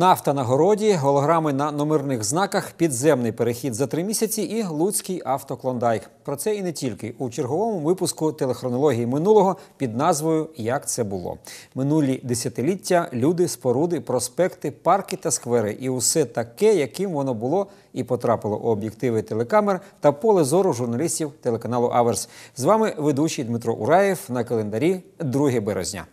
Нафта на городі, голограми на номерних знаках, підземний перехід за три місяці і Луцький автоклондайк. Про це і не тільки у черговому випуску телехронології минулого під назвою Як це було. Минулі десятиліття люди, споруди, проспекти, парки та сквери, і усе таке, яким воно було і потрапило у об'єктиви телекамер та поле зору журналістів телеканалу Аверс. З вами ведучий Дмитро Ураєв на календарі 2 березня.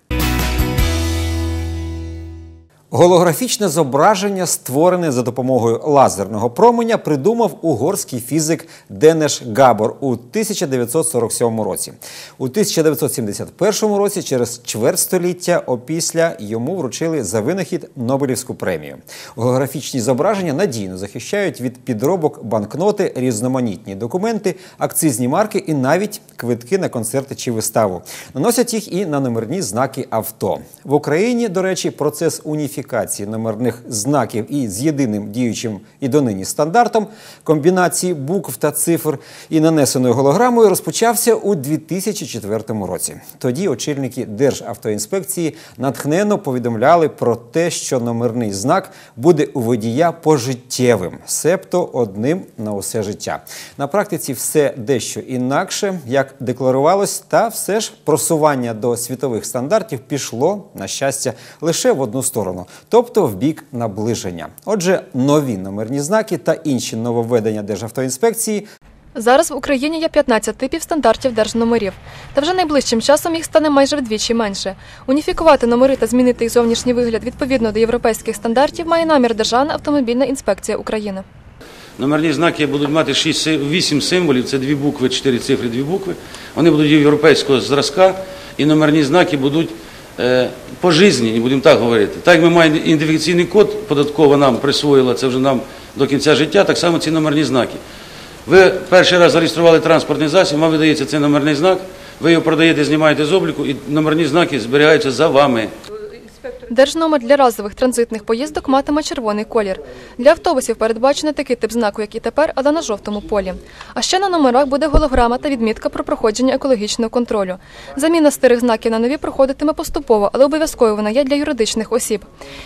Голографічне зображення, створене за допомогою лазерного променя, придумав угорський фізик Денеш Габор у 1947 році. У 1971 році, через чверть століття опісля йому вручили за винахід Нобелівську премію. Голографічні зображення надійно захищають від підробок банкноти, різноманітні документи, акцизні марки і навіть квитки на концерти чи виставу. Наносять їх і на номерні знаки авто в Україні. До речі, процес уніфікації уніфікації номерних знаків і з єдиним діючим і донині стандартом комбінації букв та цифр і нанесеною голограмою розпочався у 2004 році. Тоді очільники Державтоінспекції натхненно повідомляли про те, що номерний знак буде у водія пожиттєвим, себто одним на усе життя. На практиці все дещо інакше, як декларувалось, та все ж просування до світових стандартів пішло на щастя лише в одну сторону тобто в бік наближення. Отже, нові номерні знаки та інші нововведення Державтоінспекції. Зараз в Україні є 15 типів стандартів держномерів, та вже найближчим часом їх стане майже вдвічі менше. Уніфікувати номери та змінити їх зовнішній вигляд відповідно до європейських стандартів має намір Державна автомобільна інспекція України. Номерні знаки будуть мати 6, 8 символів, це дві букви, чотири цифри, дві букви. Вони будуть європейського зразка, і номерні знаки будуть пожизнені, будемо так говорити. Так як ми маємо ідентифікаційний код, податкова нам присвоїла, це вже нам до кінця життя, так само ці номерні знаки. Ви перший раз зареєстрували транспортний засіб, вам видається цей номерний знак, ви його продаєте, знімаєте з обліку, і номерні знаки зберігаються за вами. Держномер для разових транзитних поїздок матиме червоний колір. Для автобусів передбачено такий тип знаку, як і тепер, але на жовтому полі. А ще на номерах буде голограма та відмітка про проходження екологічного контролю. Заміна старих знаків на нові проходитиме поступово, але обов'язково вона є для юридичних осіб.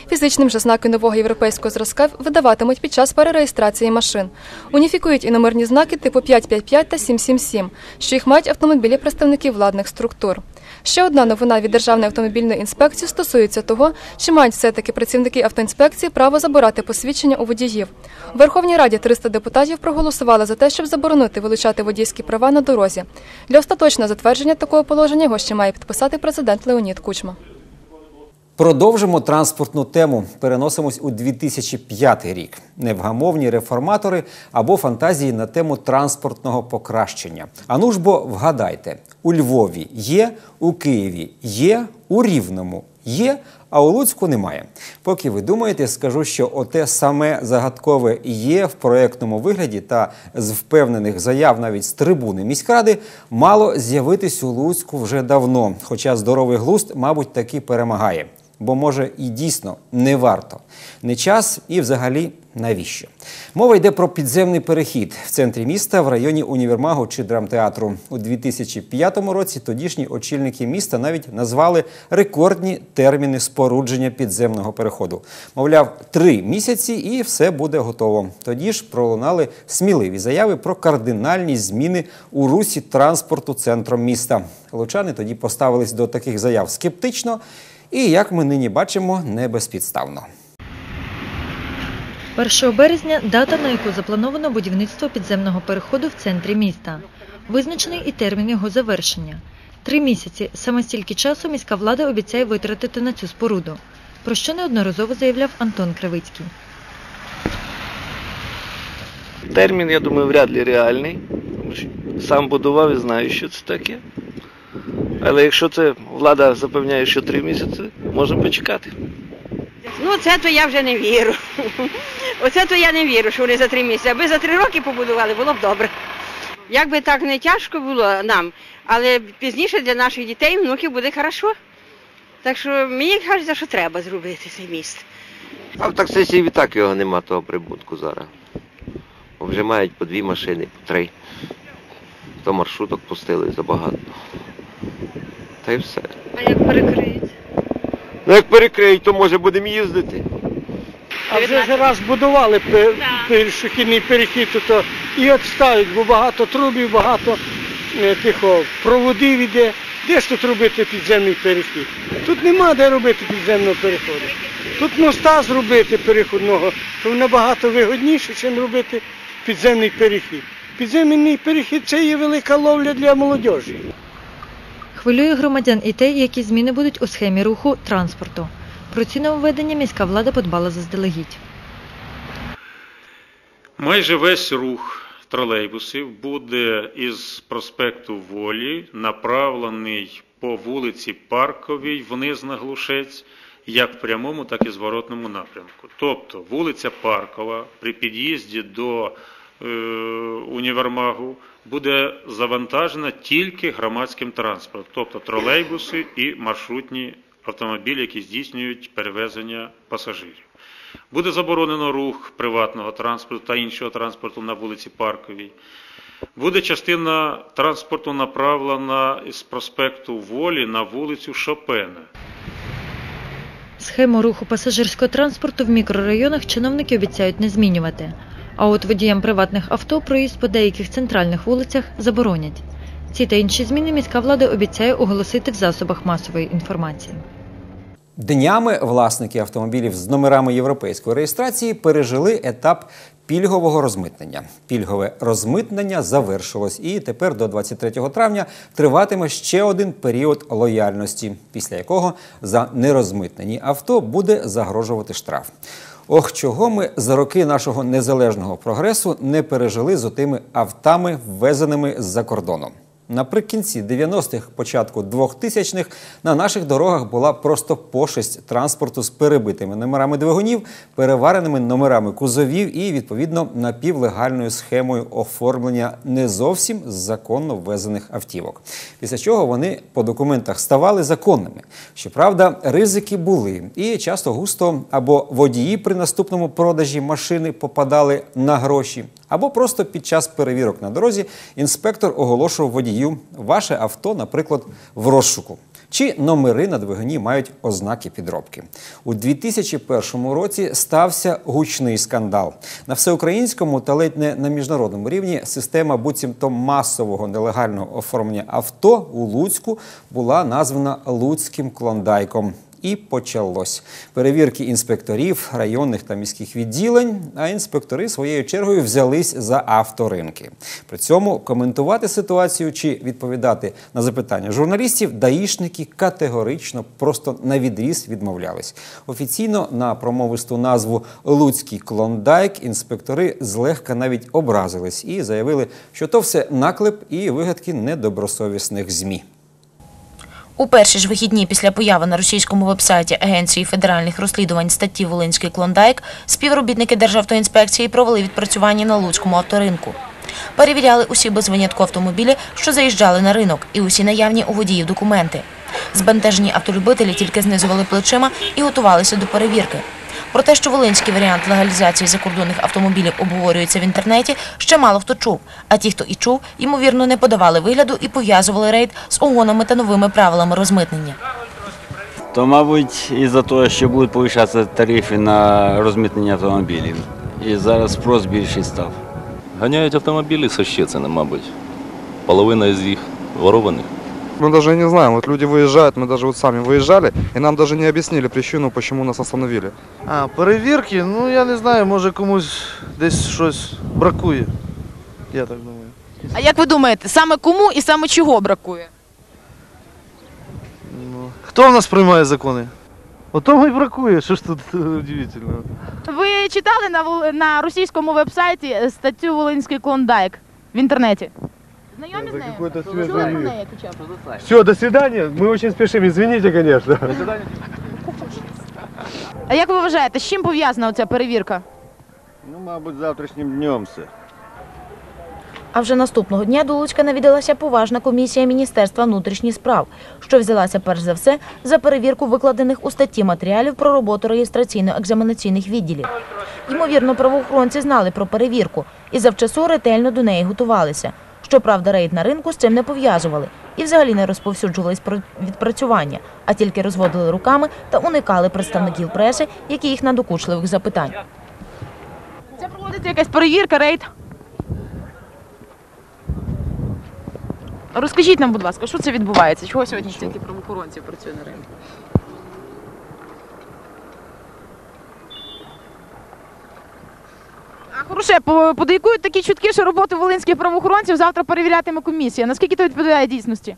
Фізичним же знаки нового європейського зразка видаватимуть під час перереєстрації машин. Уніфікують і номерні знаки типу 555 та 777, що їх мають автомобілі представників владних структур. Ще одна новина від Державної автомобільної інспекції стосується того, чи мають все-таки працівники автоінспекції право забирати посвідчення у водіїв. У Верховній Раді 300 депутатів проголосували за те, щоб заборонити вилучати водійські права на дорозі. Для остаточного затвердження такого положення його ще має підписати президент Леонід Кучма. Продовжимо транспортну тему. Переносимось у 2005 рік. Невгамовні реформатори або фантазії на тему транспортного покращення. Ану ж бо вгадайте: у Львові є, у Києві є, у Рівному є, а у Луцьку немає. Поки ви думаєте, скажу, що оте саме загадкове є в проєктному вигляді та з впевнених заяв навіть з трибуни міськради мало з'явитись у Луцьку вже давно. Хоча здоровий глузд, мабуть, таки перемагає бо може і дійсно не варто. Не час і взагалі навіщо. Мова йде про підземний перехід в центрі міста в районі універмагу чи драмтеатру. У 2005 році тодішні очільники міста навіть назвали рекордні терміни спорудження підземного переходу. Мовляв, три місяці і все буде готово. Тоді ж пролунали сміливі заяви про кардинальні зміни у русі транспорту центром міста. Лучани тоді поставились до таких заяв скептично. І як ми нині бачимо, не безпідставно. 1 березня дата, на яку заплановано будівництво підземного переходу в центрі міста. Визначений і термін його завершення. Три місяці саме стільки часу міська влада обіцяє витратити на цю споруду, про що неодноразово заявляв Антон Кривицький. Термін, я думаю, вряд ли реальний. Сам будував і знаю, що це таке. Але якщо це влада запевняє, що три місяці, можемо почекати. Ну, це то я вже не вірю. Оце то я не вірю, що вони за три місяці. Аби за три роки побудували, було б добре. Як би так не тяжко було нам, але пізніше для наших дітей, внуків буде хорошо. Так що мені кажеться, що треба зробити цей міст. А в таксисів і так його нема, того прибутку зараз. Вже мають по дві машини, по три. То маршруток пустили забагато. Та й все. А як перекриють? Ну як перекриють, то може будемо їздити. А вже ж раз будували пе- пішохідний перехід, то, то і от ставить, бо багато трубів, багато е, тихо проводів іде. Де ж тут робити підземний перехід? Тут нема де робити підземного переходу. Тут моста зробити переходного, то набагато вигодніше, ніж робити підземний перехід. Підземний перехід це є велика ловля для молодіжі. Хвилює громадян і те, які зміни будуть у схемі руху транспорту. Про ці нововведення міська влада подбала заздалегідь. Майже весь рух тролейбусів буде із проспекту Волі направлений по вулиці Парковій вниз на Глушець, як в прямому, так і зворотному напрямку. Тобто вулиця Паркова при під'їзді до універмагу буде завантажена тільки громадським транспортом, тобто тролейбуси і маршрутні автомобілі, які здійснюють перевезення пасажирів. Буде заборонено рух приватного транспорту та іншого транспорту на вулиці Парковій. Буде частина транспорту направлена з проспекту Волі на вулицю Шопена. Схему руху пасажирського транспорту в мікрорайонах чиновники обіцяють не змінювати. А от водіям приватних авто проїзд по деяких центральних вулицях заборонять. Ці та інші зміни міська влада обіцяє оголосити в засобах масової інформації. Днями власники автомобілів з номерами європейської реєстрації пережили етап пільгового розмитнення. Пільгове розмитнення завершилось, і тепер до 23 травня триватиме ще один період лояльності, після якого за нерозмитнені авто буде загрожувати штраф. Ох, чого ми за роки нашого незалежного прогресу не пережили з отими автами, ввезеними з-за кордону. Наприкінці 90-х, початку 2000-х на наших дорогах була просто пошесть транспорту з перебитими номерами двигунів, перевареними номерами кузовів і відповідно напівлегальною схемою оформлення не зовсім законно ввезених автівок. Після чого вони по документах ставали законними. Щоправда, ризики були, і часто густо або водії при наступному продажі машини попадали на гроші, або просто під час перевірок на дорозі інспектор оголошував водію ваше авто, наприклад, в розшуку. Чи номери на двигуні мають ознаки підробки у 2001 році стався гучний скандал на всеукраїнському та ледь не на міжнародному рівні. Система буцімто масового нелегального оформлення авто у Луцьку була названа Луцьким клондайком. І почалось перевірки інспекторів районних та міських відділень. А інспектори своєю чергою взялись за авторинки. При цьому коментувати ситуацію чи відповідати на запитання журналістів даїшники категорично просто на відріз відмовлялись. Офіційно на промовисту назву Луцький клондайк інспектори злегка навіть образились і заявили, що то все наклеп і вигадки недобросовісних змі. У перші ж вихідні після появи на російському вебсайті Агенції федеральних розслідувань статті Волинський клондайк співробітники Державтоінспекції провели відпрацювання на Луцькому авторинку. Перевіряли усі без винятку автомобілі, що заїжджали на ринок, і усі наявні у водіїв документи. Збентежені автолюбителі тільки знизували плечима і готувалися до перевірки. Про те, що волинський варіант легалізації закордонних автомобілів обговорюється в інтернеті, ще мало хто чув. А ті, хто і чув, ймовірно, не подавали вигляду і пов'язували рейд з огонами та новими правилами розмитнення. То, мабуть, із-за того, що будуть повищатися тарифи на розмитнення автомобілів. І зараз спрос більший став. Ганяють автомобілі з Щецина, мабуть. Половина з їх ворованих Мы даже не знаем, вот люди выезжают, мы даже вот сами выезжали, и нам даже не объяснили причину, почему нас остановили. А, перевірки, ну я не знаю, може комусь десь щось бракує. Я так думаю. А як ви думаєте, саме кому і саме чого бракує? Ну, хто в нас приймає закони? Отому і бракує, що ж тут удивительно. Ви читали на, вол- на російському вебсайті статтю Волинський клондайк в інтернеті? Знайомі з нею? Чули про неї хоча б? Все, до свидания. Мы очень спешим, извините, конечно. А як ви вважаєте, з чим пов'язана оця перевірка? Ну, мабуть, завтрашнім днем все. А вже наступного дня до Луцька навідалася поважна комісія Міністерства внутрішніх справ, що взялася перш за все за перевірку викладених у статті матеріалів про роботу реєстраційно-екзаменаційних відділів. Ймовірно, правоохоронці знали про перевірку і завчасу ретельно до неї готувалися. Щоправда, рейд на ринку з цим не пов'язували і взагалі не розповсюджувались про відпрацювання, а тільки розводили руками та уникали представників преси, які їх надокучливих запитань. Це проводиться якась перевірка, рейд. Розкажіть нам, будь ласка, що це відбувається? Чого сьогодні стільки правоохоронців працює на ринку? А хороше, по- подейкують такі чутки, що роботу волинських правоохоронців завтра перевірятиме комісія. Наскільки це відповідає дійсності?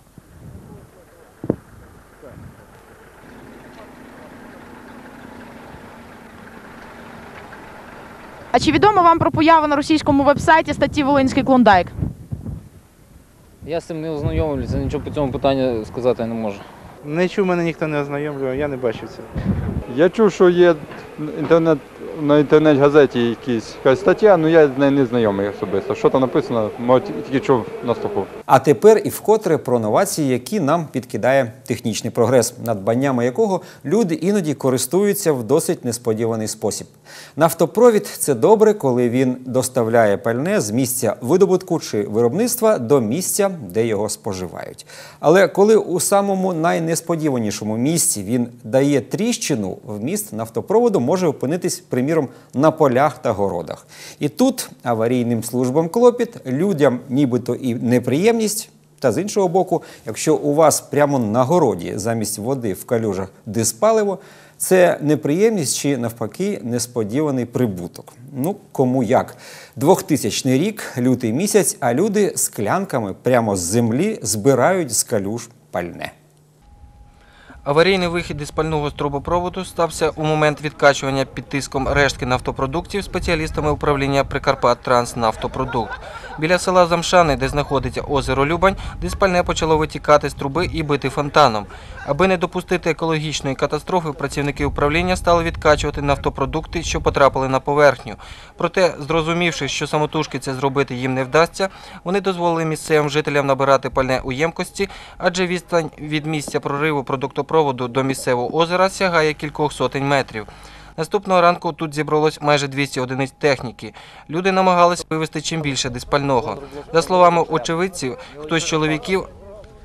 А чи відомо вам про появу на російському вебсайті статті Волинський клондайк? Я з цим не ознайомлюся, нічого по цьому питанню сказати не можу. Не чув, мене ніхто не ознайомлював, я не бачив цього. Я чув, що є інтернет, на інтернет-газеті якісь якась стаття, але я з не знайомий особисто. Що там написано, може, тільки чув на слуху. А тепер і вкотре про новації, які нам підкидає технічний прогрес, надбаннями якого люди іноді користуються в досить несподіваний спосіб. Нафтопровід це добре, коли він доставляє пальне з місця видобутку чи виробництва до місця, де його споживають. Але коли у самому найнесподіванішому місці він дає тріщину, вміст нафтопроводу може опинитись, приміром, на полях та городах. І тут аварійним службам клопіт, людям нібито і неприємність. Та з іншого боку, якщо у вас прямо на городі замість води в калюжах диспаливо, це неприємність чи навпаки несподіваний прибуток. Ну кому як. 2000 рік, лютий місяць, а люди склянками прямо з землі збирають з калюж пальне. Аварійний вихід із пального з трубопроводу стався у момент відкачування під тиском рештки нафтопродуктів спеціалістами управління Прикарпат Транснафтопродукт. Біля села Замшани, де знаходиться озеро Любань, диспальне почало витікати з труби і бити фонтаном. Аби не допустити екологічної катастрофи, працівники управління стали відкачувати нафтопродукти, що потрапили на поверхню. Проте, зрозумівши, що самотужки це зробити їм не вдасться, вони дозволили місцевим жителям набирати пальне у ємкості, адже відстань від місця прориву продуктопроводу до місцевого озера сягає кількох сотень метрів. Наступного ранку тут зібралось майже 200 одиниць техніки. Люди намагались вивезти чим більше диспального. За словами очевидців, хтось з чоловіків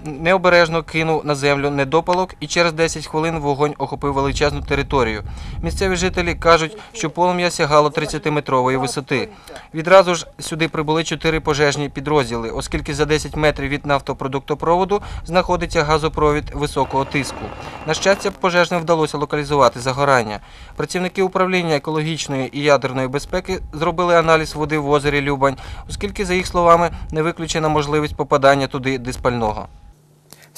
необережно кинув на землю недопалок і через 10 хвилин вогонь охопив величезну територію. Місцеві жителі кажуть, що полум'я сягало 30-метрової висоти. Відразу ж сюди прибули чотири пожежні підрозділи, оскільки за 10 метрів від нафтопродуктопроводу знаходиться газопровід високого тиску. На щастя, пожежним вдалося локалізувати загорання. Працівники управління екологічної і ядерної безпеки зробили аналіз води в озері Любань, оскільки, за їх словами, не виключена можливість попадання туди диспального.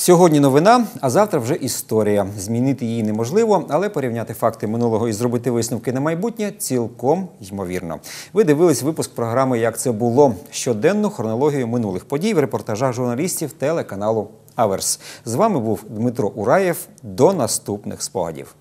Сьогодні новина, а завтра вже історія. Змінити її неможливо, але порівняти факти минулого і зробити висновки на майбутнє цілком ймовірно. Ви дивились випуск програми Як це було щоденну хронологію минулих подій в репортажах журналістів телеканалу Аверс. З вами був Дмитро Ураєв. До наступних спогадів.